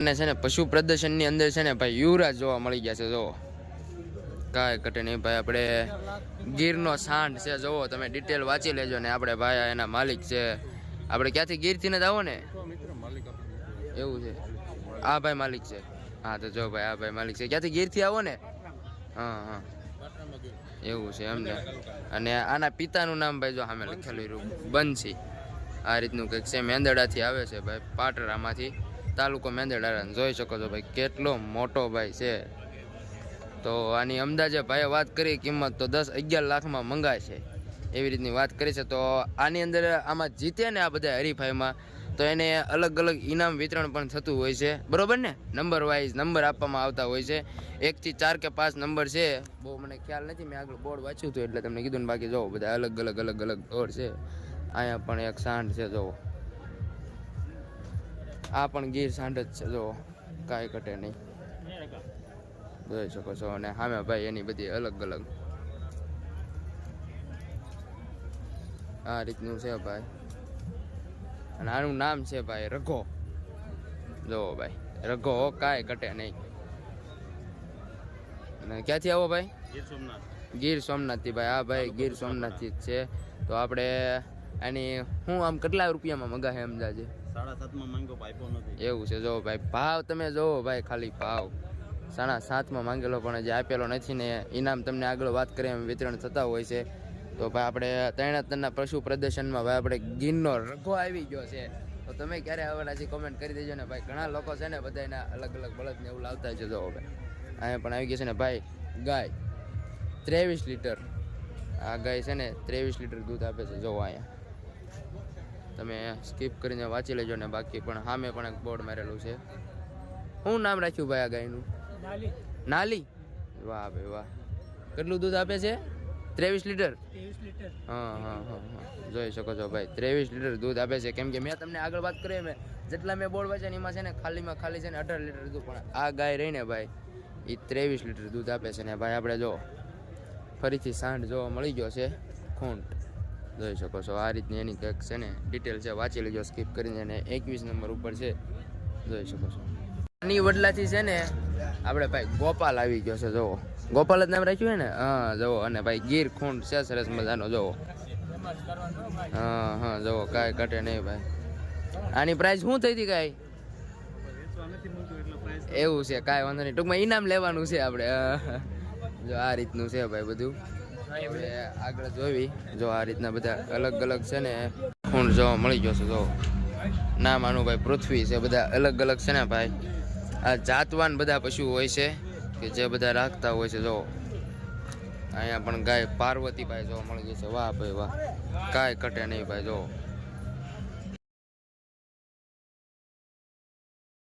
અને છે ને પશુ પ્રદર્શનની અંદર છે ને ભાઈ યુવરાજ જોવા મળી ગયા છે જો કાંઈ ઘટે નહીં ભાઈ, આપણે ગીરનો સાંઢ છે જોવો તમે ડિટેલ વાંચી લેજો ને આપણે ભાઈ એના માલિક છે. આપણે ક્યાંથી ગીરથી જ આવો ને? એવું છે. આ ભાઈ માલિક છે. હા, તો જો ભાઈ, આ ભાઈ માલિક છે. ક્યાંથી ગીરથી આવો ને? હા હા. એવું છે એમને. અને આના પિતાનું નામ ભાઈ જો સામે લખેલું બંસી આ રીતનું કંઈક છે, મેંદડાથી આવે છે ભાઈ, પાટરામાંથી. તાલુકો મેંદડા જોઈ શકો છો ભાઈ, કેટલો મોટો ભાઈ છે. તો આની અંદાજે ભાઈએ વાત કરી, કિંમત તો દસ અગિયાર લાખમાં મંગાય છે. એવી રીતની વાત કરી છે. તો આની અંદર આમાં જીતે ને આ બધા હરીફાઈમાં, તો એને અલગ અલગ ઇનામ વિતરણ પણ થતું હોય છે. બરાબર ને? નંબર વાઇઝ નંબર આપવામાં આવતા હોય છે. એકથી ચાર કે પાંચ નંબર છે. બહુ મને ખ્યાલ નથી, મેં આગળ બોર્ડ વાંચ્યું હતું એટલે તમને કીધું ને બાકી જોવો બધા અલગ અલગ અલગ અલગ બોર્ડ છે. અહીંયા પણ એક સાંઠ છે જોવો આ પણ ગીર સાંઢ જ છે જો કાંઈ ઘટે નહીં. જોઈ શકો છો અને સામે ભાઈ એની બધી અલગ અલગ. આ રીતનું છે ભાઈ. અને આનું નામ છે ભાઈ રઘો. જો ભાઈ રઘો કાંઈ ઘટે નહીં. અને ક્યાંથી આવો ભાઈ? ગીર સોમનાથથી ભાઈ આ ભાઈ ગીર સોમનાથથી જ છે. તો આપણે આની હું આમ કેટલા રૂપિયામાં મગાહે અંદાજે? સાડા સાતમાં માંગો પાઇપો નથી. એવું છે જો ભાઈ ભાવ તમે જોવો ભાઈ ખાલી ભાવ. સાડા સાતમાં માંગેલો પણ જે આપેલો નથી ને ઇનામ તમને આગળ વાત કરીએ એમ વિતરણ થતા હોય છે. તો ભાઈ આપણે તૈણાતના પશુ પ્રદર્શનમાં ભાઈ આપણે ગીરનો રઘો આવી ગયો છે. તો તમે ક્યારે આવવાના છે કોમેન્ટ કરી દેજો ને ભાઈ. ઘણા લોકો છે ને બધા એના અલગ અલગ બળદને એવું લાવતા છે જો ભાઈ. અહીંયા પણ આવી ગયો છે ને ભાઈ ગાય. ત્રેવીસ લીટર. આ ગાય છે ને ત્રેવીસ લીટર દૂધ આપે છે જોવો અહીંયા. તમે સ્કીપ કરીને વાંચી લેજો ને બાકી પણ સામે પણ એક બોર્ડ મારેલું છે. શું નામ રાખ્યું ભાઈ આ ગાયનું? નાલી. વાહ ભાઈ વાહ. કેટલું દૂધ આપે છે? ત્રેવીસ લીટર? હા હા હા હા. જોઈ શકો છો ભાઈ ત્રેવીસ લીટર દૂધ આપે છે. કેમ કે મેં તમને આગળ વાત કરી મેં જેટલા મેં બોર્ડ વાંચ્યા ને એમાં છે ને ખાલીમાં ખાલી છે ને અઢાર લીટર દૂધ. પણ આ ગાય રહીને ભાઈ એ ત્રેવીસ લીટર દૂધ આપે છે ને ભાઈ આપણે જો ફરીથી સાંઢ જોવા મળી ગયો છે ખૂંટ. જોઈ શકો છો. આ રીતની એની કંઈક છે ને ડિટેલ છે, વાંચી લેજો સ્કીપ કરીને અને એકવીસ નંબર ઉપર છે. જોઈ શકો છો. આની વડલાથી છે ને આપણે ભાઈ ગોપાલ આવી ગયો છે, જુઓ. ગોપાલ જ નામ રાખ્યું ને? હા, જુઓ. અને ભાઈ ગીર ખૂંડ છે, સરસ મજાનો, જુઓ. હા હા, જુઓ, કાંઈ ઘટે નહીં ભાઈ. આની પ્રાઇસ શું થઈ હતી કાંઈ? એવું છે, કાંઈ વાંધો નહીં. ટૂંકમાં ઇનામ લેવાનું છે આપણે. જો આ રીતનું છે ભાઈ બધું. આગળ જોવી. જો આ રીતના બધા અલગ અલગ છે ને ખૂણ જોવા મળી ગયો છે જો. નામ આનું ભાઈ પૃથ્વી છે બધા અલગ અલગ છે ને ભાઈ. આ જાતવાન બધા પશુ હોય છે કે જે બધા રાખતા હોય છે જો. અહીંયા પણ ગાય પાર્વતી ભાઈ જોવા મળી ગઈ છે. વાહ ભાઈ વાહ. કાંઈ કટે નહીં ભાઈ જો.